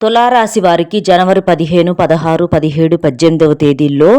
తులారాశి వారికి జనవరి పదిహేను పదహారు పదిహేడు పద్దెనిమిదవ తేదీల్లో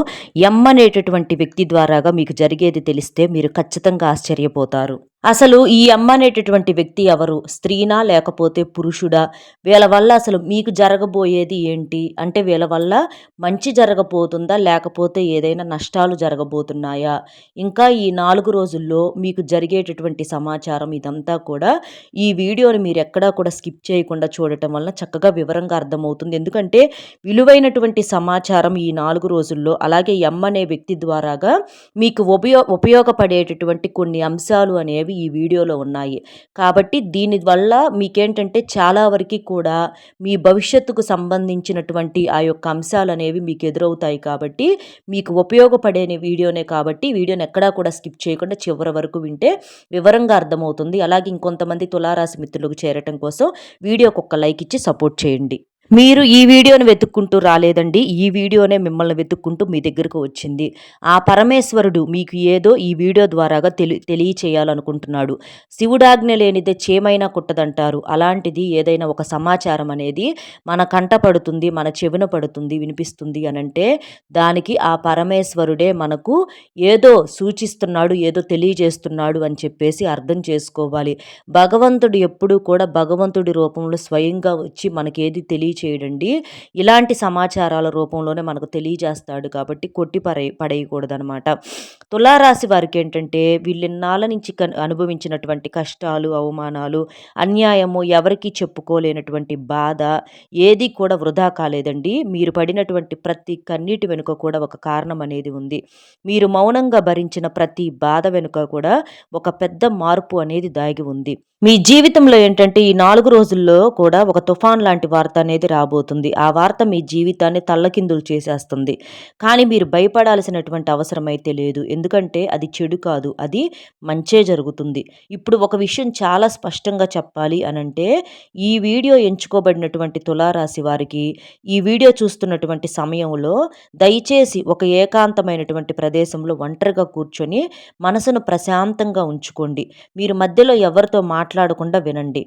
ఎమ్ అనేటటువంటి వ్యక్తి ద్వారాగా మీకు జరిగేది తెలిస్తే మీరు ఖచ్చితంగా ఆశ్చర్యపోతారు. అసలు ఈ అమ్మ అనేటటువంటి వ్యక్తి ఎవరు? స్త్రీనా? లేకపోతే పురుషుడా? వీళ్ళ వల్ల అసలు మీకు జరగబోయేది ఏంటి? అంటే వీళ్ళ వల్ల మంచి జరగబోతుందా? లేకపోతే ఏదైనా నష్టాలు జరగబోతున్నాయా? ఇంకా ఈ నాలుగు రోజుల్లో మీకు జరిగేటటువంటి సమాచారం ఇదంతా కూడా ఈ వీడియోని మీరు ఎక్కడా కూడా స్కిప్ చేయకుండా చూడటం వల్ల చక్కగా వివరంగా అర్థమవుతుంది. ఎందుకంటే విలువైనటువంటి సమాచారం ఈ నాలుగు రోజుల్లో అలాగే ఎమ్ అనే వ్యక్తి ద్వారాగా మీకు ఉపయో ఉపయోగపడేటటువంటి కొన్ని అంశాలు అనేవి అనేవి ఈ వీడియోలో ఉన్నాయి. కాబట్టి దీనివల్ల మీకేంటంటే చాలా వరకు కూడా మీ భవిష్యత్తుకు సంబంధించినటువంటి ఆ యొక్క అంశాలు అనేవి మీకు ఎదురవుతాయి కాబట్టి మీకు ఉపయోగపడే వీడియోనే కాబట్టి వీడియోని ఎక్కడా కూడా స్కిప్ చేయకుండా చివరి వరకు వింటే వివరంగా అర్థమవుతుంది. అలాగే ఇంకొంతమంది తులారాశి మిత్రులకు చేరటం కోసం వీడియోకి ఒక లైక్ ఇచ్చి సపోర్ట్ చేయండి. మీరు ఈ వీడియోని వెతుక్కుంటూ రాలేదండి. ఈ వీడియోనే మిమ్మల్ని వెతుక్కుంటూ మీ దగ్గరకు వచ్చింది. ఆ పరమేశ్వరుడు మీకు ఏదో ఈ వీడియో ద్వారాగా తెలి తెలియచేయాలనుకుంటున్నాడు. శివుడాజ్ఞ లేనిదే చేమైనా కుట్టదంటారు. అలాంటిది ఏదైనా ఒక సమాచారం అనేది మన కంట పడుతుంది మన చెవిన పడుతుంది వినిపిస్తుంది అనంటే దానికి ఆ పరమేశ్వరుడే మనకు ఏదో సూచిస్తున్నాడు ఏదో తెలియజేస్తున్నాడు అని చెప్పేసి అర్థం చేసుకోవాలి. భగవంతుడు ఎప్పుడూ కూడా భగవంతుడి రూపంలో స్వయంగా వచ్చి మనకేది తెలియ చేయడండి. ఇలాంటి సమాచారాల రూపంలోనే మనకు తెలియజేస్తాడు కాబట్టి కొట్టి పడే పడేయకూడదనమాట. తులారాశి వారికి ఏంటంటే వీళ్ళిన్నాళ్ళ నుంచి అనుభవించినటువంటి కష్టాలు అవమానాలు అన్యాయము ఎవరికి చెప్పుకోలేనటువంటి బాధ ఏది కూడా వృధా కాలేదండి. మీరు పడినటువంటి ప్రతి కన్నీటి వెనుక కూడా ఒక కారణం అనేది ఉంది. మీరు మౌనంగా భరించిన ప్రతి బాధ వెనుక కూడా ఒక పెద్ద మార్పు అనేది దాగి ఉంది. మీ జీవితంలో ఏంటంటే ఈ నాలుగు రోజుల్లో కూడా ఒక తుఫాన్ లాంటి వార్త అనేది రాబోతుంది. ఆ వార్త మీ జీవితాన్ని తల్లకిందులు చేసేస్తుంది. కానీ మీరు భయపడాల్సినటువంటి అవసరం అయితే లేదు. ఎందుకంటే అది చెడు కాదు. అది మంచే జరుగుతుంది. ఇప్పుడు ఒక విషయం చాలా స్పష్టంగా చెప్పాలి అనంటే ఈ వీడియో ఎంచుకోబడినటువంటి తులారాశి వారికి ఈ వీడియో చూస్తున్నటువంటి సమయంలో దయచేసి ఒక ఏకాంతమైనటువంటి ప్రదేశంలో ఒంటరిగా కూర్చొని మనసును ప్రశాంతంగా ఉంచుకోండి. మీరు మధ్యలో ఎవరితో మాట్లాడకుండా వినండి.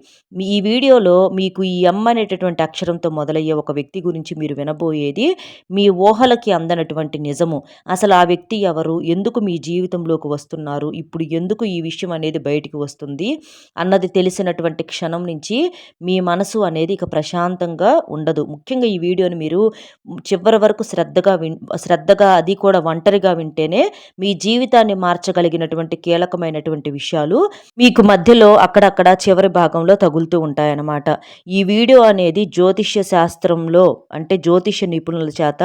ఈ వీడియోలో మీకు ఈ ఎమ్ అనేటటువంటి అక్షరంతో మొదలయ్యే ఒక వ్యక్తి గురించి మీరు వినబోయేది మీ ఊహలకి అందనటువంటి నిజము. అసలు ఆ వ్యక్తి ఎవరు? ఎందుకు మీ జీవితంలోకి వస్తున్నారు? ఇప్పుడు ఎందుకు ఈ విషయం అనేది బయటికి వస్తుంది? అన్నది తెలిసినటువంటి క్షణం నుంచి మీ మనసు అనేది ఇక ప్రశాంతంగా ఉండదు. ముఖ్యంగా ఈ వీడియోని మీరు చివరి వరకు శ్రద్ధగా విన్ శ్రద్ధగా అది కూడా ఒంటరిగా వింటేనే మీ జీవితాన్ని మార్చగలిగినటువంటి కీలకమైనటువంటి విషయాలు మీకు మధ్యలో అక్కడక్కడ చివరి భాగంలో తగులుతూ ఉంటాయన్నమాట. ఈ వీడియో అనేది జ్యోతిష్య శాస్త్రంలో అంటే జ్యోతిష్య నిపుణుల చేత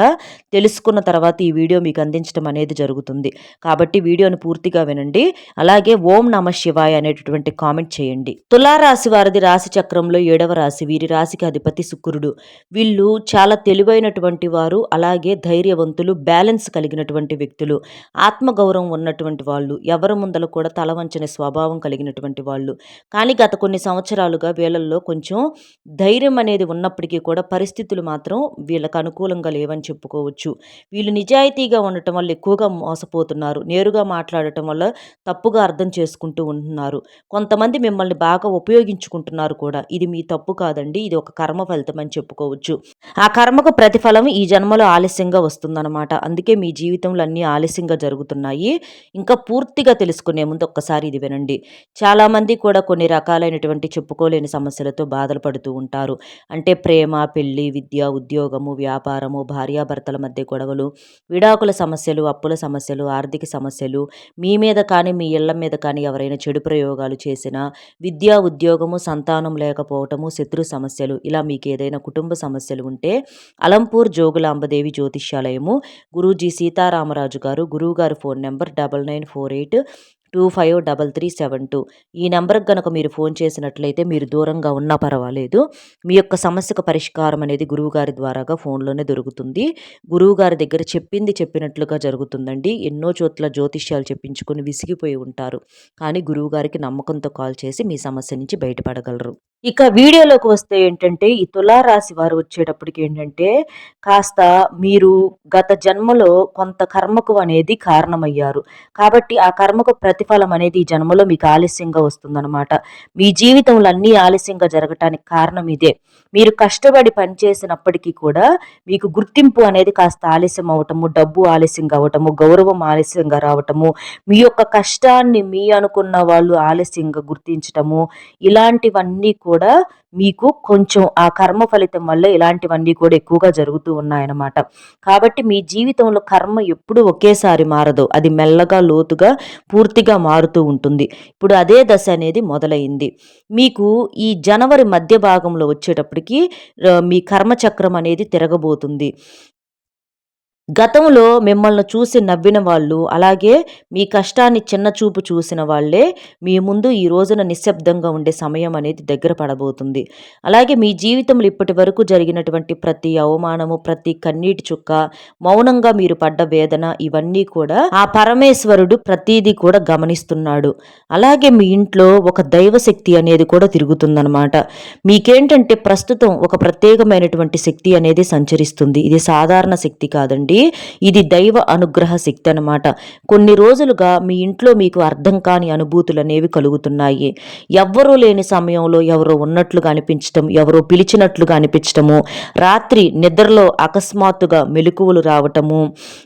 తెలుసుకున్న తర్వాత ఈ వీడియో మీకు అందించడం అనేది జరుగుతుంది. కాబట్టి వీడియోను పూర్తిగా వినండి. అలాగే ఓం నమ శివాయ అనేటటువంటి కామెంట్ చేయండి. తులారాశి వారిది రాశి చక్రంలో ఏడవ రాశి. వీరి రాశికి అధిపతి శుక్రుడు. వీళ్ళు చాలా తెలివైనటువంటి వారు అలాగే ధైర్యవంతులు బ్యాలెన్స్ కలిగినటువంటి వ్యక్తులు ఆత్మగౌరవం ఉన్నటువంటి వాళ్ళు ఎవరి ముందల కూడా తలవంచని స్వభావం కలిగినటువంటి వాళ్ళు. కానీ గత కొన్ని సంవత్సరాలుగా వీళ్ళల్లో కొంచెం ధైర్యం అనేది ఉన్నప్పటికీ కూడా పరిస్థితులు మాత్రం వీళ్ళకు అనుకూలంగా లేవని చెప్పుకోవచ్చు. వీళ్ళు నిజాయితీగా ఉండటం వల్ల ఎక్కువగా మోసపోతున్నారు. నేరుగా మాట్లాడటం వల్ల తప్పుగా అర్థం చేసుకుంటూ ఉంటున్నారు. కొంతమంది మిమ్మల్ని బాగా ఉపయోగించుకుంటున్నారు కూడా. ఇది మీ తప్పు కాదండి. ఇది ఒక కర్మ ఫలితం అని చెప్పుకోవచ్చు. ఆ కర్మకు ప్రతిఫలం ఈ జన్మలో ఆలస్యంగా వస్తుందన్నమాట. అందుకే మీ జీవితంలో అన్నీ ఆలస్యంగా జరుగుతున్నాయి. ఇంకా పూర్తిగా తెలుసుకునే ముందు ఒక్కసారి ఇది వినండి. చాలామంది కూడా కొన్ని రకాలైనటువంటి చెప్పుకోలేని సమస్యలతో బాధలు పడుతూ ఉంటారు. అంటే ప్రేమ పెళ్ళి విద్య ఉద్యోగము వ్యాపారము భార్యాభర్తల మధ్య గొడవలు విడాకుల సమస్యలు అప్పుల సమస్యలు ఆర్థిక సమస్యలు మీ మీద కానీ మీ ఇళ్ళ మీద కానీ ఎవరైనా చెడు ప్రయోగాలు చేసినా విద్యా ఉద్యోగము సంతానం లేకపోవటము శత్రు సమస్యలు ఇలా మీకు ఏదైనా కుటుంబ సమస్యలు ఉంటే అలంపూర్ జోగులాంబదేవి జ్యోతిష్యాలయము గురూజీ సీతారామరాజు గారు గురువుగారు phone number double nine four eight two five double three seven two. ఈ నెంబర్కి కనుక మీరు ఫోన్ చేసినట్లయితే మీరు దూరంగా ఉన్నా పర్వాలేదు. మీ యొక్క సమస్యకు పరిష్కారం అనేది గురువుగారి ద్వారాగా ఫోన్లోనే దొరుకుతుంది. గురువుగారి దగ్గర చెప్పింది చెప్పినట్లుగా జరుగుతుందండి. ఎన్నో చోట్ల జ్యోతిష్యాలు చెప్పించుకొని విసిగిపోయి ఉంటారు. కానీ గురువుగారికి నమ్మకంతో కాల్ చేసి మీ సమస్య నుంచి బయటపడగలరు. ఇక వీడియోలోకి వస్తే ఏంటంటే ఈ తులారాశి వారు వచ్చేటప్పటికి ఏంటంటే కాస్త మీరు గత జన్మలో కొంత కర్మకు అనేది కారణమయ్యారు. కాబట్టి ఆ కర్మకు ప్రతిఫలం అనేది ఈ జన్మలో మీకు ఆలస్యంగా వస్తుందన్నమాట. మీ జీవితంలో అన్నీ ఆలస్యంగా జరగటానికి కారణం ఇదే. మీరు కష్టపడి పనిచేసినప్పటికీ కూడా మీకు గుర్తింపు అనేది కాస్త ఆలస్యం అవటము డబ్బు ఆలస్యంగా అవటము గౌరవం ఆలస్యంగా రావటము మీ యొక్క కష్టాన్ని మీ అనుకున్న వాళ్ళు ఆలస్యంగా గుర్తించటము ఇలాంటివన్నీ కూడా కూడా మీకు కొంచెం ఆ కర్మ ఫలితం వల్ల ఇలాంటివన్నీ కూడా ఎక్కువగా జరుగుతూ ఉన్నాయన్నమాట. కాబట్టి మీ జీవితంలో కర్మ ఎప్పుడు ఒకేసారి మారదు. అది మెల్లగా లోతుగా పూర్తిగా మారుతూ ఉంటుంది. ఇప్పుడు అదే దశ అనేది మొదలైంది. మీకు ఈ జనవరి మధ్య భాగంలో వచ్చేటప్పటికి మీ కర్మచక్రం అనేది తిరగబోతుంది. గతంలో మిమ్మల్ని చూసి నవ్విన వాళ్ళు అలాగే మీ కష్టాన్ని చిన్న చూపు చూసిన వాళ్ళే మీ ముందు ఈ రోజున నిశ్శబ్దంగా ఉండే సమయం అనేది దగ్గర పడబోతుంది. అలాగే మీ జీవితంలో ఇప్పటి వరకు జరిగినటువంటి ప్రతి అవమానము ప్రతి కన్నీటి చుక్క మౌనంగా మీరు పడ్డ వేదన ఇవన్నీ కూడా ఆ పరమేశ్వరుడు ప్రతీది కూడా గమనిస్తున్నాడు. అలాగే మీ ఇంట్లో ఒక దైవశక్తి అనేది కూడా తిరుగుతుందనమాట మీకేంటంటే ప్రస్తుతం ఒక ప్రత్యేకమైనటువంటి శక్తి అనేది సంచరిస్తుంది. ఇది సాధారణ శక్తి కాదండి. ఇది దైవ అనుగ్రహ శక్తి అనమాట కొన్ని రోజులుగా మీ ఇంట్లో మీకు అర్థం కాని అనుభూతులు అనేవి కలుగుతున్నాయి. ఎవ్వరూ లేని సమయంలో ఎవరో ఉన్నట్లుగా అనిపించటం ఎవరో పిలిచినట్లుగా అనిపించటము రాత్రి నిద్రలో అకస్మాత్తుగా మెలకువలు రావటము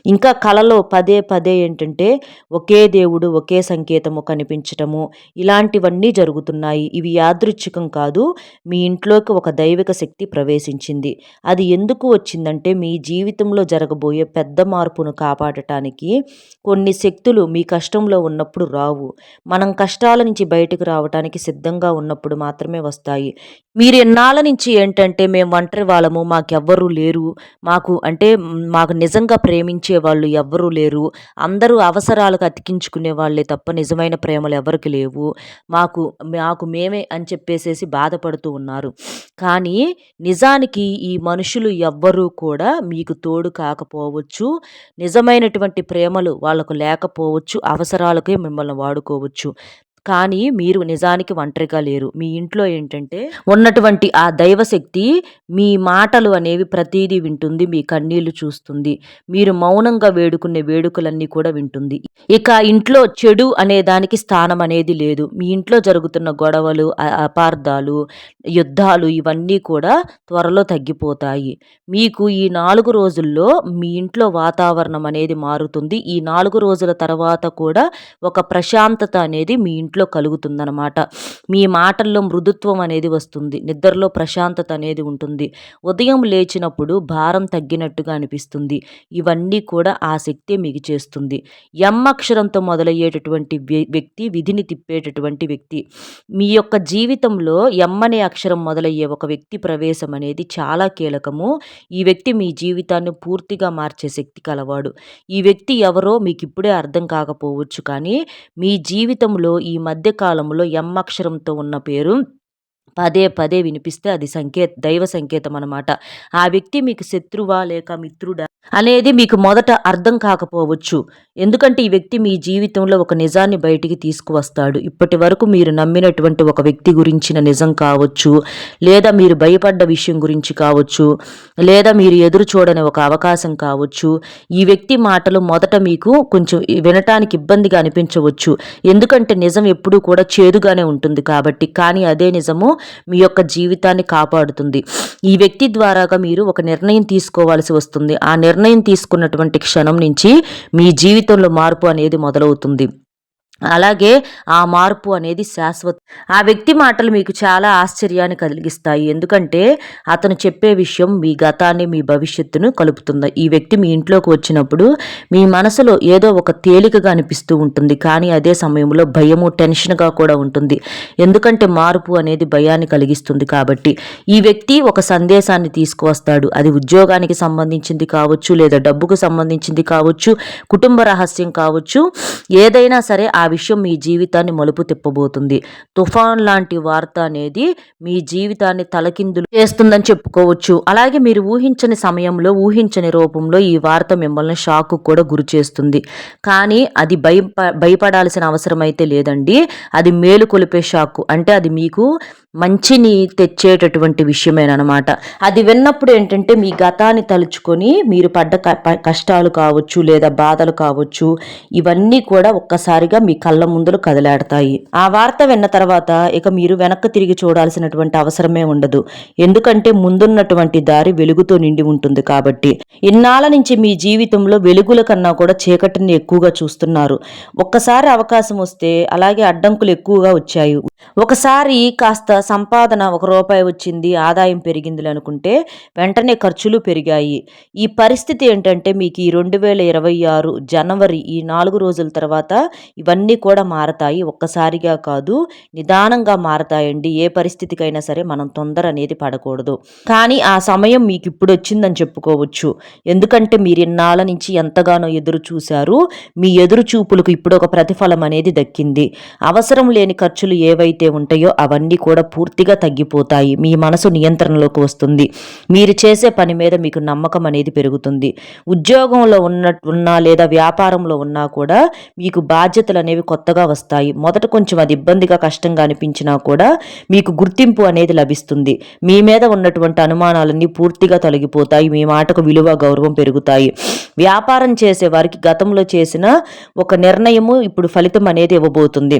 ఇంకా కలలో పదే పదే ఏంటంటే ఒకే దేవుడు ఒకే సంకేతము కనిపించటము ఇలాంటివన్నీ జరుగుతున్నాయి. ఇవి యాదృచ్ఛికం కాదు మీ ఇంట్లోకి ఒక దైవిక శక్తి ప్రవేశించింది. అది ఎందుకు వచ్చిందంటే మీ జీవితంలో జరగబోయే పెద్ద మార్పును కాపాడటానికి కొన్ని శక్తులు మీ కష్టంలో ఉన్నప్పుడు రావు. మనం కష్టాల నుంచి బయటకు రావడానికి సిద్ధంగా ఉన్నప్పుడు మాత్రమే వస్తాయి. మీరు ఎన్నాళ్ళ నుంచి ఏంటంటే మేము ఒంటరి వాళ్ళము మాకెవ్వరూ లేరు. మాకు అంటే మాకు నిజంగా ప్రేమించే వాళ్ళు ఎవ్వరూ లేరు. అందరూ అవసరాలకు అతికించుకునే వాళ్ళే తప్ప నిజమైన ప్రేమలు ఎవరికి లేవు. మాకు మాకు మేమే అని చెప్పేసేసి బాధపడుతూ ఉన్నారు. కానీ నిజానికి ఈ మనుషులు ఎవ్వరూ కూడా మీకు తోడు వాడుకోవచ్చు. నిజమైనటువంటి ప్రేమలు వాళ్ళకు లేకపోవచ్చు. అవసరాలకే మిమ్మల్ని వాడుకోవచ్చు. కానీ మీరు నిజానికి ఒంటరిగా లేరు. మీ ఇంట్లో ఏంటంటే ఉన్నటువంటి ఆ దైవశక్తి మీ మాటలు అనేవి ప్రతీదీ వింటుంది మీ కన్నీళ్ళు చూస్తుంది. మీరు మౌనంగా వేడుకునే వేడుకలన్నీ కూడా వింటుంది. ఇక ఇంట్లో చెడు అనే దానికి స్థానం అనేది లేదు. మీ ఇంట్లో జరుగుతున్న గొడవలు అపార్థాలు యుద్ధాలు ఇవన్నీ కూడా త్వరలో తగ్గిపోతాయి. మీకు ఈ నాలుగు రోజుల్లో మీ ఇంట్లో వాతావరణం అనేది మారుతుంది. ఈ నాలుగు రోజుల తర్వాత కూడా ఒక ప్రశాంతత అనేది మీ ఇంట్లో ఇంట్లో కలుగుతుందనమాట మీ మాటల్లో మృదుత్వం అనేది వస్తుంది. నిద్రలో ప్రశాంతత అనేది ఉంటుంది. ఉదయం లేచినప్పుడు భారం తగ్గినట్టుగా అనిపిస్తుంది. ఇవన్నీ కూడా ఆ శక్తి మీకు చేస్తుంది. అక్షరంతో మొదలయ్యేటటువంటి వ్యక్తి విధిని తిప్పేటటువంటి వ్యక్తి. మీ యొక్క జీవితంలో ఎం అనే అక్షరం మొదలయ్యే ఒక వ్యక్తి ప్రవేశం అనేది చాలా కీలకము. ఈ వ్యక్తి మీ జీవితాన్ని పూర్తిగా మార్చే శక్తి కలవాడు. ఈ వ్యక్తి ఎవరో మీకు ఇప్పుడే అర్థం కాకపోవచ్చు కానీ మీ జీవితంలో ఈ మధ్యకాలంలో ఎం అక్షరంతో ఉన్న పేరు పదే పదే వినిపిస్తే అది సంకేత దైవ సంకేతం అనమాట ఆ వ్యక్తి మీకు శత్రువా లేక మిత్రుడా? అనేది మీకు మొదట అర్థం కాకపోవచ్చు. ఎందుకంటే ఈ వ్యక్తి మీ జీవితంలో ఒక నిజాన్ని బయటికి తీసుకువస్తాడు. ఇప్పటి వరకు మీరు నమ్మినటువంటి ఒక వ్యక్తి గురించిన నిజం కావచ్చు లేదా మీరు భయపడ్డ విషయం గురించి కావచ్చు లేదా మీరు ఎదురు చూడని ఒక అవకాశం కావచ్చు ఈ వ్యక్తి మాటలు మొదట మీకు కొంచెం వినటానికి ఇబ్బందిగా అనిపించవచ్చు. ఎందుకంటే నిజం ఎప్పుడూ కూడా చేదుగానే ఉంటుంది కాబట్టి కానీ అదే నిజము మీ యొక్క జీవితాన్ని కాపాడుతుంది. ఈ వ్యక్తి ద్వారాగా మీరు ఒక నిర్ణయం తీసుకోవాల్సి వస్తుంది. ఆ నిర్ణయం నిర్ణయం తీసుకున్నటువంటి క్షణం నుంచి మీ జీవితంలో మార్పు అనేది మొదలవుతుంది. అలాగే ఆ మార్పు అనేది శాశ్వత ఆ వ్యక్తి మాటలు మీకు చాలా ఆశ్చర్యాన్ని కలిగిస్తాయి. ఎందుకంటే అతను చెప్పే విషయం మీ గతాన్ని మీ భవిష్యత్తును కలుపుతుంది. ఈ వ్యక్తి మీ ఇంట్లోకి వచ్చినప్పుడు మీ మనసులో ఏదో ఒక తేలికగా అనిపిస్తూ ఉంటుంది. కానీ అదే సమయంలో భయము టెన్షన్గా కూడా ఉంటుంది. ఎందుకంటే మార్పు అనేది భయాన్ని కలిగిస్తుంది కాబట్టి. ఈ వ్యక్తి ఒక సందేశాన్ని తీసుకువస్తాడు. అది ఉద్యోగానికి సంబంధించింది కావచ్చు లేదా డబ్బుకు సంబంధించింది కావచ్చు కుటుంబ రహస్యం కావచ్చు ఏదైనా సరే ఆ విషయం మీ జీవితాన్ని మలుపు తిప్పబోతుంది. తుఫాన్ లాంటి వార్త అనేది మీ జీవితాన్ని తలకిందులు చేస్తుందని చెప్పుకోవచ్చు. అలాగే మీరు ఊహించని సమయంలో ఊహించని రూపంలో ఈ వార్త మిమ్మల్ని షాక్ కూడా గురి చేస్తుంది. కానీ అది భయ భయపడాల్సిన అవసరం అయితే లేదండి. అది మేలు కొలిపే షాక్ అంటే అది మీకు మంచిని తెచ్చేటటువంటి విషయమేనమాట అది విన్నప్పుడు ఏంటంటే మీ గతాన్ని తలుచుకొని మీరు పడ్డ క- ప- కష్టాలు కావచ్చు లేదా బాధలు కావచ్చు ఇవన్నీ కూడా ఒక్కసారిగా మీ కళ్ళ ముందులు కదలాడతాయి. ఆ వార్త విన్న తర్వాత ఇక మీరు వెనక్కి తిరిగి చూడాల్సినటువంటి అవసరమే ఉండదు. ఎందుకంటే ముందున్నటువంటి దారి వెలుగుతో నిండి ఉంటుంది కాబట్టి. ఇన్నాళ్ళ నుంచి మీ జీవితంలో వెలుగుల కన్నా కూడా చీకటిని ఎక్కువగా చూస్తున్నారు. ఒక్కసారి అవకాశం వస్తే అలాగే అడ్డంకులు ఎక్కువగా వచ్చాయి. ఒకసారి కాస్త సంపాదన ఒక రూపాయి వచ్చింది ఆదాయం పెరిగింది అనుకుంటే వెంటనే ఖర్చులు పెరిగాయి. ఈ పరిస్థితి ఏంటంటే మీకు ఈ రెండు వేల ఇరవై ఆరు జనవరి ఈ నాలుగు రోజుల తర్వాత ఇవన్నీ కూడా మారతాయి. ఒక్కసారిగా కాదు నిదానంగా మారతాయండి. ఏ పరిస్థితికైనా సరే మనం తొందర అనేది పడకూడదు. కానీ ఆ సమయం మీకు ఇప్పుడు వచ్చిందని చెప్పుకోవచ్చు. ఎందుకంటే మీరు ఇన్నాళ్ళ నుంచి ఎంతగానో ఎదురు చూశారు. మీ ఎదురు చూపులకు ఇప్పుడు ఒక ప్రతిఫలం అనేది దక్కింది. అవసరం లేని ఖర్చులు ఏవైతే ఉంటాయో అవన్నీ కూడా పూర్తిగా తగ్గిపోతాయి. మీ మనసు నియంత్రణలోకి వస్తుంది. మీరు చేసే పని మీద మీకు నమ్మకం అనేది పెరుగుతుంది. ఉద్యోగంలో ఉన్న ఉన్నా లేదా వ్యాపారంలో ఉన్నా కూడా మీకు బాధ్యతలు అనేవి కొత్తగా వస్తాయి. మొదట కొంచెం అది ఇబ్బందిగా కష్టంగా అనిపించినా కూడా మీకు గుర్తింపు అనేది లభిస్తుంది. మీ మీద ఉన్నటువంటి అనుమానాలన్నీ పూర్తిగా తొలగిపోతాయి. మీ మాటకు విలువ గౌరవం పెరుగుతాయి. వ్యాపారం చేసే వారికి గతంలో చేసిన ఒక నిర్ణయము ఇప్పుడు ఫలితం అనేది ఇవ్వబోతుంది.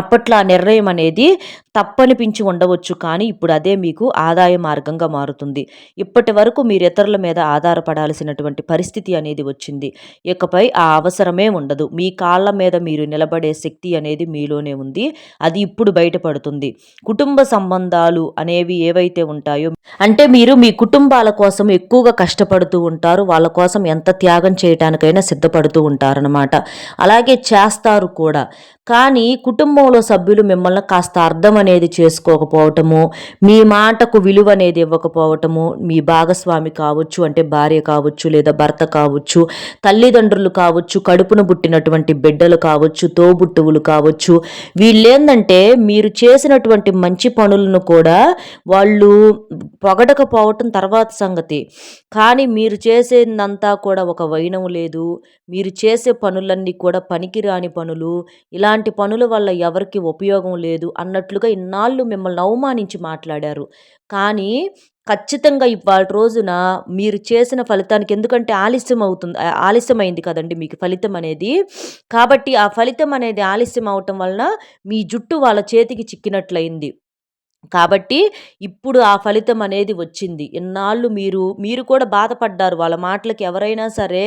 అప్పట్లో ఆ నిర్ణయం అనేది తప్పనిపించి ఉండవచ్చు. కానీ ఇప్పుడు అదే మీకు ఆదాయ మార్గంగా మారుతుంది. ఇప్పటి వరకు మీరు ఇతరుల మీద ఆధారపడాల్సినటువంటి పరిస్థితి అనేది వచ్చింది. ఇకపై ఆ అవసరమే ఉండదు. మీ కాళ్ళ మీద మీరు నిలబడే శక్తి అనేది మీలోనే ఉంది. అది ఇప్పుడు బయటపడుతుంది. కుటుంబ సంబంధాలు అనేవి ఏవైతే ఉంటాయో అంటే మీరు మీ కుటుంబాల కోసం ఎక్కువగా కష్టపడుతూ ఉంటారు. వాళ్ళ కోసం ఎంత త్యాగం చేయటానికైనా సిద్ధపడుతూ ఉంటారనమాట అలాగే చేస్తారు కూడా. కానీ కుటుంబంలో సభ్యులు మిమ్మల్ని కాస్త అర్థం అనేది చేసుకోకపోవటము మీ మాటకు విలువ అనేది ఇవ్వకపోవటము మీ భాగస్వామి కావచ్చు అంటే భార్య కావచ్చు లేదా భర్త కావచ్చు తల్లిదండ్రులు కావచ్చు కడుపున పుట్టినటువంటి బిడ్డలు కావచ్చు తోబుట్టువులు కావచ్చు వీళ్ళేందంటే మీరు చేసినటువంటి మంచి పనులను కూడా వాళ్ళు పొగడకపోవటం తర్వాత సంగతి. కానీ మీరు చేసేదంతా కూడా ఒక వైనం లేదు. మీరు చేసే పనులన్నీ కూడా పనికిరాని పనులు. ఇలాంటి పనుల వల్ల ఎవరికి ఉపయోగం లేదు అన్నట్లుగా ఇన్నాళ్ళు మిమ్మల్ని అవమానించి మాట్లాడారు. కానీ ఖచ్చితంగా ఇవాళ రోజున మీరు చేసిన ఫలితానికి ఎందుకంటే ఆలస్యం అవుతుంది ఆలస్యమైంది కదండి మీకు ఫలితం అనేది. కాబట్టి ఆ ఫలితం అనేది ఆలస్యం అవటం వలన మీ జుట్టు వాళ్ళ చేతికి చిక్కినట్లయింది. కాబట్టి ఇప్పుడు ఆ ఫలితం అనేది వచ్చింది. ఇన్నాళ్ళు మీరు మీరు కూడా బాధపడ్డారు. వాళ్ళ మాటలకి ఎవరైనా సరే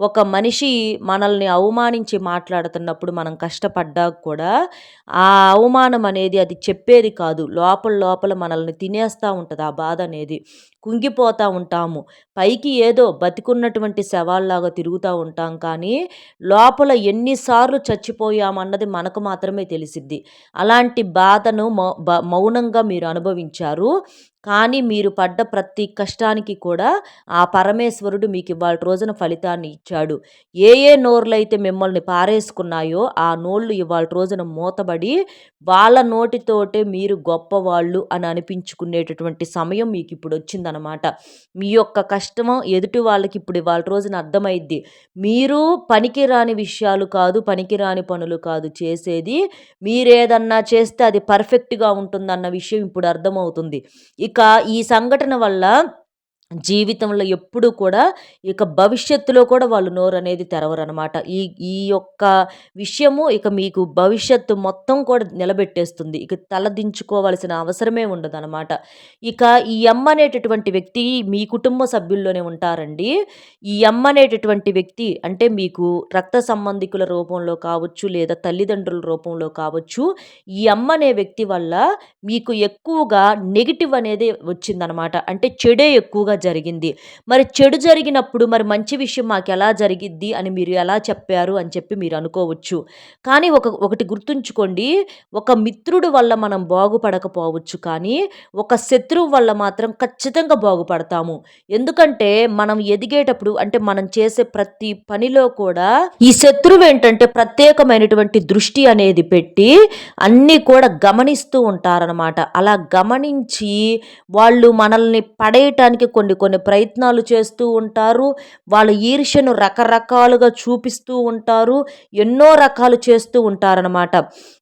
ఒక మనిషి మనల్ని అవమానించి మాట్లాడుతున్నప్పుడు మనం కష్టపడ్డా కూడా ఆ అవమానం అనేది అది చెప్పేది కాదు. లోపల లోపల మనల్ని తినేస్తూ ఉంటుంది ఆ బాధ అనేది. కుంగిపోతూ ఉంటాము. పైకి ఏదో బతికున్నటువంటి శవాల్లాగా తిరుగుతూ ఉంటాం కానీ లోపల ఎన్నిసార్లు చచ్చిపోయామన్నది మనకు మాత్రమే తెలిసిద్ది. అలాంటి బాధను మౌ బ- మీరు అనుభవించారు. కానీ మీరు పడ్డ ప్రతి కష్టానికి కూడా ఆ పరమేశ్వరుడు మీకు ఇవాళ రోజున ఫలితాన్ని ఇచ్చాడు. ఏ ఏ నోర్లైతే మిమ్మల్ని పారేసుకున్నాయో ఆ నోళ్ళు ఇవాళ రోజున మూతబడి వాళ్ళ నోటితోటే మీరు గొప్పవాళ్ళు అని అనిపించుకునేటటువంటి సమయం మీకు ఇప్పుడు వచ్చిందనమాట మీ యొక్క కష్టం ఎదుటి వాళ్ళకి ఇప్పుడు ఇవాళ రోజున అర్థమైద్ది. మీరు పనికిరాని విషయాలు కాదు పనికిరాని పనులు కాదు చేసేది. మీరేదన్నా చేస్తే అది పర్ఫెక్ట్గా ఉంటుందన్న విషయం ఇప్పుడు అర్థమవుతుంది. ఇక ఈ సంఘటన వల్ల జీవితంలో ఎప్పుడు కూడా ఇక భవిష్యత్తులో కూడా వాళ్ళు నోరు అనేది తెరవరనమాట ఈ ఈ యొక్క విషయము ఇక మీకు భవిష్యత్తు మొత్తం కూడా నిలబెట్టేస్తుంది. ఇక తలదించుకోవాల్సిన అవసరమే ఉండదనమాట ఇక ఈ అమ్మ అనేటటువంటి వ్యక్తి మీ కుటుంబ సభ్యుల్లోనే ఉంటారండి. ఈ అమ్మ అనేటటువంటి వ్యక్తి అంటే మీకు రక్త సంబంధికుల రూపంలో కావచ్చు లేదా తల్లిదండ్రుల రూపంలో కావచ్చు ఈ అమ్మ అనే వ్యక్తి వల్ల మీకు ఎక్కువగా నెగిటివ్ అనేది వచ్చిందనమాట అంటే చెడే ఎక్కువగా జరిగింది. మరి చెడు జరిగినప్పుడు మరి మంచి విషయం మాకు ఎలా జరిగిద్ది అని మీరు ఎలా చెప్పారు అని చెప్పి మీరు అనుకోవచ్చు. కానీ ఒక ఒకటి గుర్తుంచుకోండి. ఒక మిత్రుడు వల్ల మనం బాగుపడకపోవచ్చు కానీ ఒక శత్రువు వల్ల మాత్రం ఖచ్చితంగా బాగుపడతాము. ఎందుకంటే మనం ఎదిగేటప్పుడు అంటే మనం చేసే ప్రతి పనిలో కూడా ఈ శత్రువు ఏంటంటే ప్రత్యేకమైనటువంటి దృష్టి అనేది పెట్టి అన్నీ కూడా గమనిస్తూ ఉంటారనమాట అలా గమనించి వాళ్ళు మనల్ని పడేయటానికి కొన్ని కొన్ని కొన్ని ప్రయత్నాలు చేస్తూ ఉంటారు. వాళ్ళ ఈర్ష్యను రకరకాలుగా చూపిస్తూ ఉంటారు. ఎన్నో రకాలు చేస్తూ ఉంటారనమాట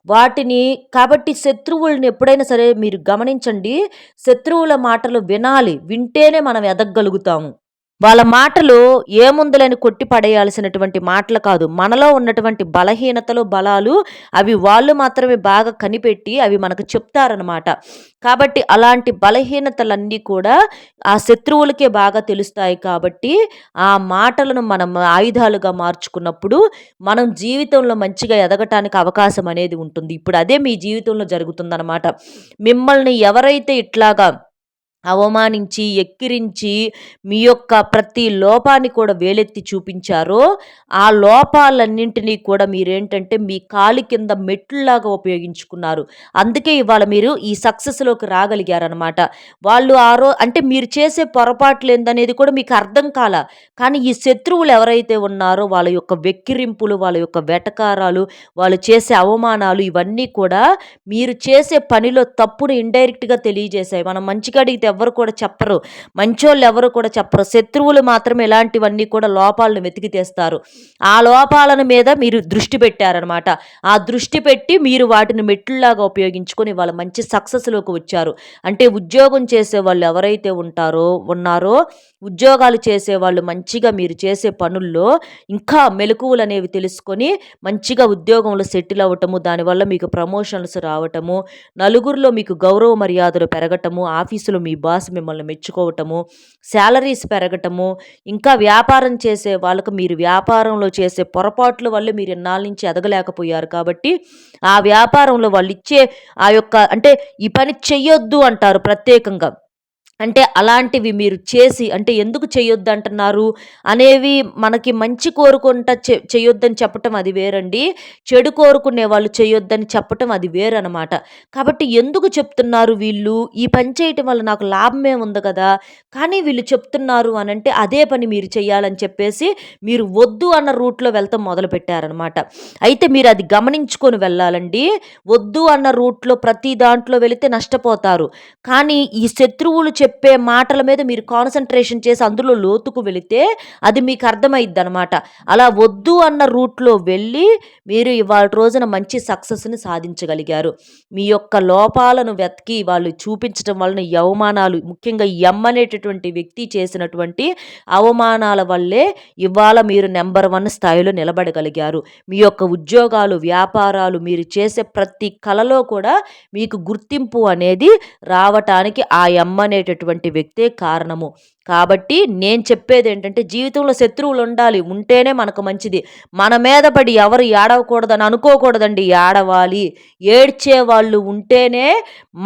వాటిని కాబట్టి శత్రువుల్ని ఎప్పుడైనా సరే మీరు గమనించండి. శత్రువుల మాటలు వినాలి. వింటేనే మనం ఎదగగలుగుతాము. వాళ్ళ మాటలు ఏముందులని కొట్టి పడేయాల్సినటువంటి మాటలు కాదు. మనలో ఉన్నటువంటి బలహీనతలు బలాలు అవి వాళ్ళు మాత్రమే బాగా కనిపెట్టి అవి మనకు చెప్తారనమాట కాబట్టి అలాంటి బలహీనతలన్నీ కూడా ఆ శత్రువులకే బాగా తెలుస్తాయి కాబట్టి ఆ మాటలను మనం ఆయుధాలుగా మార్చుకున్నప్పుడు మనం జీవితంలో మంచిగా ఎదగటానికి అవకాశం అనేది ఉంటుంది. ఇప్పుడు అదే మీ జీవితంలో జరుగుతుందన్నమాట. మిమ్మల్ని ఎవరైతే ఇట్లాగా అవమానించి ఎక్కిరించి మీ యొక్క ప్రతి లోపాన్ని కూడా వేలెత్తి చూపించారో. ఆ లోపాలన్నింటినీ కూడా మీరేంటంటే మీ కాలి కింద మెట్లులాగా ఉపయోగించుకున్నారు. అందుకే ఇవాళ మీరు ఈ సక్సెస్లోకి రాగలిగారనమాట వాళ్ళు ఆ రో అంటే మీరు చేసే పొరపాట్లు ఏందనేది కూడా మీకు అర్థం కాల. కానీ ఈ శత్రువులు ఎవరైతే ఉన్నారో వాళ్ళ యొక్క వెక్కిరింపులు వాళ్ళ యొక్క వెటకారాలు వాళ్ళు చేసే అవమానాలు ఇవన్నీ కూడా మీరు చేసే పనిలో తప్పును ఇండైరెక్ట్గా తెలియజేశాయి. మనం మంచిగా అడిగితే ఎవరు కూడా చెప్పరు. మంచోళ్ళు ఎవరు కూడా చెప్పరు. శత్రువులు మాత్రం ఇలాంటివన్నీ కూడా లోపాలను వెతికి తెస్తారు. ఆ లోపాలను మీద మీరు దృష్టి పెట్టారనమాట. ఆ దృష్టి పెట్టి మీరు వాటిని మెట్లులాగా ఉపయోగించుకొని వాళ్ళ మంచి సక్సెస్లోకి వచ్చారు. అంటే ఉద్యోగం చేసే వాళ్ళు ఎవరైతే ఉంటారో ఉన్నారో ఉద్యోగాలు చేసే వాళ్ళు మంచిగా మీరు చేసే పనుల్లో ఇంకా మెలకువలు అనేవి తెలుసుకొని మంచిగా ఉద్యోగంలో సెటిల్ అవ్వటము దానివల్ల మీకు ప్రమోషన్స్ రావటము నలుగురిలో మీకు గౌరవ మర్యాదలు పెరగటము ఆఫీసులో మీ బాస్ మిమ్మల్ని మెచ్చుకోవటము శాలరీస్ పెరగటము ఇంకా వ్యాపారం చేసే వాళ్ళకు మీరు వ్యాపారంలో చేసే పొరపాట్ల వల్ల మీరు ఇన్నాళ్ళ నుంచి ఎదగలేకపోయారు కాబట్టి ఆ వ్యాపారంలో వాళ్ళు ఇచ్చే ఆ యొక్క అంటే ఈ పని చెయ్యొద్దు అంటారు ప్రత్యేకంగా. అంటే అలాంటివి మీరు చేసి అంటే ఎందుకు చేయొద్దు అంటున్నారు అనేవి మనకి మంచి కోరుకుంటా చె చేయొద్దని చెప్పటం అది వేరండి. చెడు కోరుకునే వాళ్ళు చేయొద్దని చెప్పటం అది వేరనమాట కాబట్టి ఎందుకు చెప్తున్నారు వీళ్ళు? ఈ పని చేయటం వల్ల నాకు లాభమే ఉంది కదా. కానీ వీళ్ళు చెప్తున్నారు అని అంటే అదే పని మీరు చేయాలని చెప్పేసి మీరు వద్దు అన్న రూట్లో వెళ్తాం మొదలు పెట్టారనమాట అయితే మీరు అది గమనించుకొని వెళ్ళాలండి. వద్దు అన్న రూట్లో ప్రతి దాంట్లో వెళితే నష్టపోతారు. కానీ ఈ శత్రువులు చెప్పే మాటల మీద మీరు కాన్సన్ట్రేషన్ చేసి అందులో లోతుకు వెళితే అది మీకు అర్థమైద్ది అనమాట అలా వద్దు అన్న రూట్లో వెళ్ళి మీరు ఇవాళ రోజున మంచి సక్సెస్ని సాధించగలిగారు. మీ యొక్క లోపాలను వెతికి వాళ్ళు చూపించడం వలన అవమానాలు ముఖ్యంగా ఎమ్ అనేటటువంటి వ్యక్తి చేసినటువంటి అవమానాల వల్లే ఇవాళ మీరు నెంబర్ వన్ స్థాయిలో నిలబడగలిగారు. మీ యొక్క ఉద్యోగాలు వ్యాపారాలు మీరు చేసే ప్రతి కళలో కూడా మీకు గుర్తింపు అనేది రావటానికి ఆ ఎమ్ అనేటటువంటి అనేటటువంటి వ్యక్తే కారణము. కాబట్టి నేను చెప్పేది ఏంటంటే జీవితంలో శత్రువులు ఉండాలి ఉంటేనే మనకు మంచిది. మన మీద పడి ఎవరు ఏడవకూడదని అనుకోకూడదండి ఏడవాలి. ఏడ్చే వాళ్ళు ఉంటేనే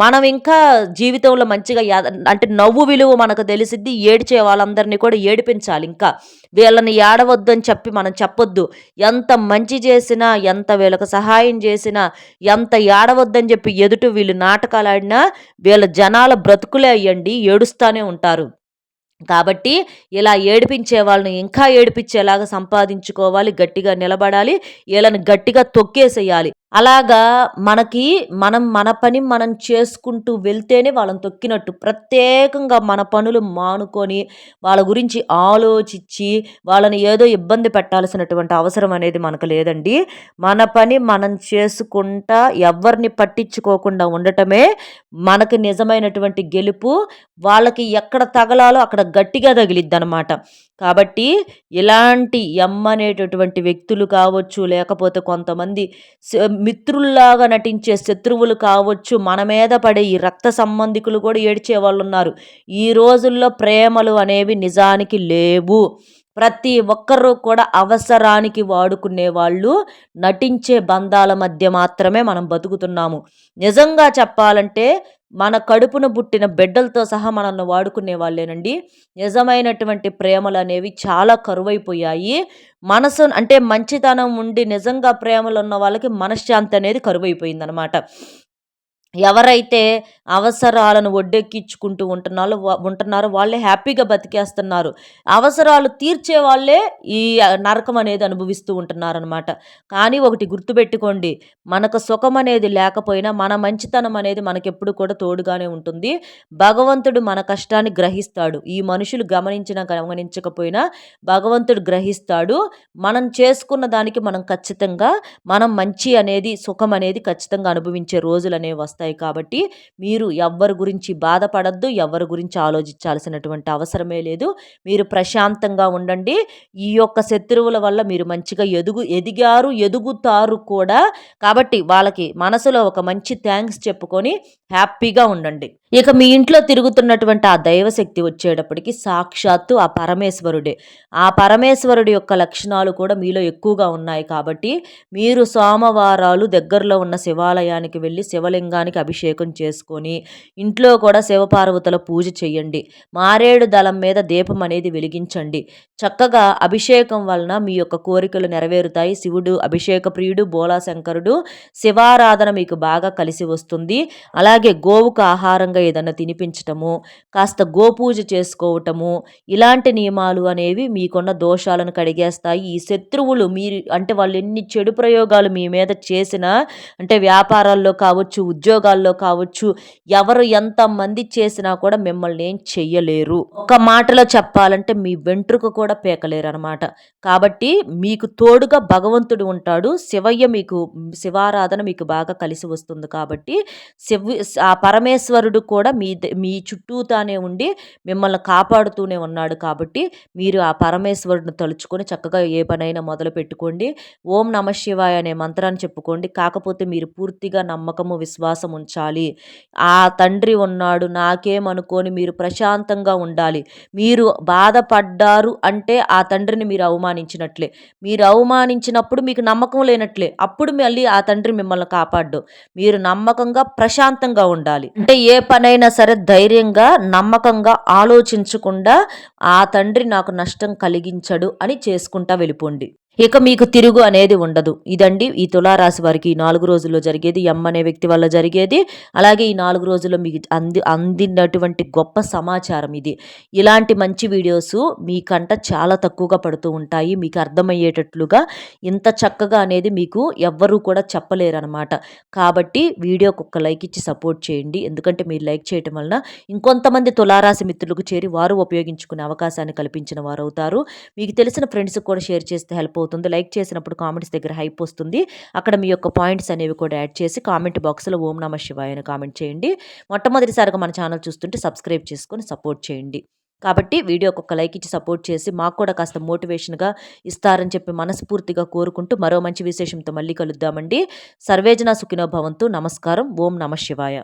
మనం ఇంకా జీవితంలో మంచిగా అంటే నవ్వు విలువ మనకు తెలిసిద్ది ఏడ్చే వాళ్ళందరినీ కూడా ఏడిపించాలి ఇంకా. వీళ్ళని ఏడవద్దని చెప్పి మనం చెప్పొద్దు. ఎంత మంచి చేసినా ఎంత వీళ్ళకి సహాయం చేసినా ఎంత ఏడవద్దని చెప్పి ఎదుటి వీళ్ళు నాటకాలు ఆడినా వీళ్ళ జనాల బ్రతుకులే అయ్యండి ఏడుస్తూనే ఉంటారు. కాబట్టి ఇలా ఏడిపించే వాళ్ళని ఇంకా ఏడిపించేలాగా సంపాదించుకోవాలి గట్టిగా నిలబడాలి వీళ్ళని గట్టిగా తొక్కేసేయాలి. అలాగా మనకి మనం మన పని మనం చేసుకుంటూ వెళ్తేనే వాళ్ళని తొక్కినట్టు ప్రత్యేకంగా మన పనులు మానుకొని వాళ్ళ గురించి ఆలోచించి వాళ్ళని ఏదో ఇబ్బంది పెట్టాల్సినటువంటి అవసరం అనేది మనకు లేదండి. మన పని మనం చేసుకుంటా ఎవరిని పట్టించుకోకుండా ఉండటమే మనకి నిజమైనటువంటి గెలుపు. వాళ్ళకి ఎక్కడ తగలాలో అక్కడ గట్టిగా తగిలిద్ది అనమాట కాబట్టి ఇలాంటి ఎమ్ అనేటటువంటి వ్యక్తులు కావచ్చు లేకపోతే కొంతమంది మిత్రుల్లాగా నటించే శత్రువులు కావచ్చు మన మీద పడే ఈ రక్త సంబంధికులు కూడా ఏడ్చే వాళ్ళు ఉన్నారు ఈ రోజుల్లో ప్రేమలు అనేవి నిజానికి లేవు. ప్రతి ఒక్కరూ కూడా అవసరానికి వాడుకునే వాళ్ళు నటించే బంధాల మధ్య మాత్రమే మనం బతుకుతున్నాము. నిజంగా చెప్పాలంటే మన కడుపున పుట్టిన బిడ్డలతో సహా మనల్ని వాడుకునే వాళ్ళేనండి. నిజమైనటువంటి ప్రేమలు అనేవి చాలా కరువైపోయాయి. మనసు అంటే మంచితనం ఉండి నిజంగా ప్రేమలు ఉన్న వాళ్ళకి మనశ్శాంతి అనేది కరువైపోయింది అనమాట ఎవరైతే అవసరాలను ఒడ్డెక్కించుకుంటూ ఉంటున్నారో ఉంటున్నారో వాళ్ళే హ్యాపీగా బతికేస్తున్నారు. అవసరాలు తీర్చే వాళ్ళే ఈ నరకం అనేది అనుభవిస్తూ ఉంటున్నారనమాట కానీ ఒకటి గుర్తుపెట్టుకోండి మనకు సుఖం అనేది లేకపోయినా మన మంచితనం అనేది మనకెప్పుడు కూడా తోడుగానే ఉంటుంది. భగవంతుడు మన కష్టాన్ని గ్రహిస్తాడు. ఈ మనుషులు గమనించినా గమనించకపోయినా భగవంతుడు గ్రహిస్తాడు. మనం చేసుకున్న దానికి మనం ఖచ్చితంగా మనం మంచి అనేది సుఖం అనేది ఖచ్చితంగా అనుభవించే రోజులు అనేవి వస్తాయి. వస్తాయి కాబట్టి మీరు ఎవ్వరి గురించి బాధపడద్దు ఎవరి గురించి ఆలోచించాల్సినటువంటి అవసరమే లేదు. మీరు ప్రశాంతంగా ఉండండి. ఈ యొక్క శత్రువుల వల్ల మీరు మంచిగా ఎదుగు ఎదిగారు ఎదుగుతారు కూడా. కాబట్టి వాళ్ళకి మనసులో ఒక మంచి థ్యాంక్స్ చెప్పుకొని హ్యాపీగా ఉండండి. ఇక మీ ఇంట్లో తిరుగుతున్నటువంటి ఆ దైవశక్తి వచ్చేటప్పటికి సాక్షాత్తు ఆ పరమేశ్వరుడే. ఆ పరమేశ్వరుడి యొక్క లక్షణాలు కూడా మీలో ఎక్కువగా ఉన్నాయి కాబట్టి మీరు సోమవారాలు దగ్గరలో ఉన్న శివాలయానికి వెళ్ళి శివలింగానికి అభిషేకం చేసుకొని ఇంట్లో కూడా శివపార్వతుల పూజ చేయండి. మారేడు దళం మీద దీపం అనేది వెలిగించండి. చక్కగా అభిషేకం వలన మీ యొక్క కోరికలు నెరవేరుతాయి. శివుడు అభిషేక ప్రియుడు బోలాశంకరుడు శివారాధన మీకు బాగా కలిసి వస్తుంది. అలాగే గోవుకు ఆహారంగా ఏదన్నా తినిపించటము కాస్త గోపూజ చేసుకోవటము ఇలాంటి నియమాలు అనేవి మీకున్న దోషాలను కడిగేస్తాయి. ఈ శత్రువులు మీరు అంటే వాళ్ళు ఎన్ని చెడు ప్రయోగాలు మీ మీద చేసినా అంటే వ్యాపారాల్లో కావచ్చు ఉద్యోగాల్లో కావచ్చు ఎవరు ఎంతమంది చేసినా కూడా మిమ్మల్ని ఏం చెయ్యలేరు. ఒక మాటలో చెప్పాలంటే మీ వెంట్రుక కూడా పేకలేరు అనమాట కాబట్టి మీకు తోడుగా భగవంతుడు ఉంటాడు. శివయ్య మీకు శివారాధన మీకు బాగా కలిసి వస్తుంది కాబట్టి శివ ఆ పరమేశ్వరుడు కూడా మీ మీ చుట్టూతానే ఉండి మిమ్మల్ని కాపాడుతూనే ఉన్నాడు కాబట్టి మీరు ఆ పరమేశ్వరుడిని తలుచుకొని చక్కగా ఏ పనైనా మొదలు పెట్టుకోండి. ఓం నమ శివాయ అనే మంత్రాన్ని చెప్పుకోండి. కాకపోతే మీరు పూర్తిగా నమ్మకము విశ్వాసం ఉంచాలి. ఆ తండ్రి ఉన్నాడు నాకేమనుకొని మీరు ప్రశాంతంగా ఉండాలి. మీరు బాధపడ్డారు అంటే ఆ తండ్రిని మీరు అవమానించినట్లే. మీరు అవమానించినప్పుడు మీకు నమ్మకం లేనట్లే. అప్పుడు మళ్ళీ ఆ తండ్రి మిమ్మల్ని కాపాడ్డు. మీరు నమ్మకంగా ప్రశాంతంగా ఉండాలి. అంటే ఏ పని పనైనా సరే ధైర్యంగా నమ్మకంగా ఆలోచించకుండా ఆ తండ్రి నాకు నష్టం కలిగించడు అని చేసుకుంటా వెళ్ళిపోండి. ఇక మీకు తిరుగు అనేది ఉండదు. ఇదండి ఈ తులారాశి వారికి ఈ నాలుగు రోజుల్లో జరిగేది. ఎమ్ అనే వ్యక్తి వల్ల జరిగేది. అలాగే ఈ నాలుగు రోజుల్లో మీకు అంది అందినటువంటి గొప్ప సమాచారం ఇది. ఇలాంటి మంచి వీడియోస్ మీకంట చాలా తక్కువగా పడుతూ ఉంటాయి. మీకు అర్థమయ్యేటట్లుగా ఇంత చక్కగా అనేది మీకు ఎవ్వరూ కూడా చెప్పలేరనమాట కాబట్టి వీడియోకి ఒక లైక్ ఇచ్చి సపోర్ట్ చేయండి. ఎందుకంటే మీరు లైక్ చేయటం వలన ఇంకొంతమంది తులారాశి మిత్రులకు చేరి వారు ఉపయోగించుకునే అవకాశాన్ని కల్పించిన వారు అవుతారు మీకు తెలిసిన ఫ్రెండ్స్కి కూడా షేర్ చేస్తే హెల్ప్ పోతుంది లైక్ చేసినప్పుడు కామెంట్స్ దగ్గర హైప్ వస్తుంది. అక్కడ మీ యొక్క పాయింట్స్ అనేవి కూడా యాడ్ చేసి కామెంట్ బాక్స్లో ఓం నమ శివాయ అని కామెంట్ చేయండి. మొట్టమొదటిసారిగా మన ఛానల్ చూస్తుంటే సబ్స్క్రైబ్ చేసుకొని సపోర్ట్ చేయండి. కాబట్టి వీడియోకి ఒక లైక్ ఇచ్చి సపోర్ట్ చేసి మాకు కూడా కాస్త మోటివేషన్గా ఇస్తారని చెప్పి మనస్ఫూర్తిగా కోరుకుంటూ మరో మంచి విశేషంతో మళ్ళీ కలుద్దామండి. సర్వేజన సుఖినో భవంతు. నమస్కారం. ఓం నమ శివాయ.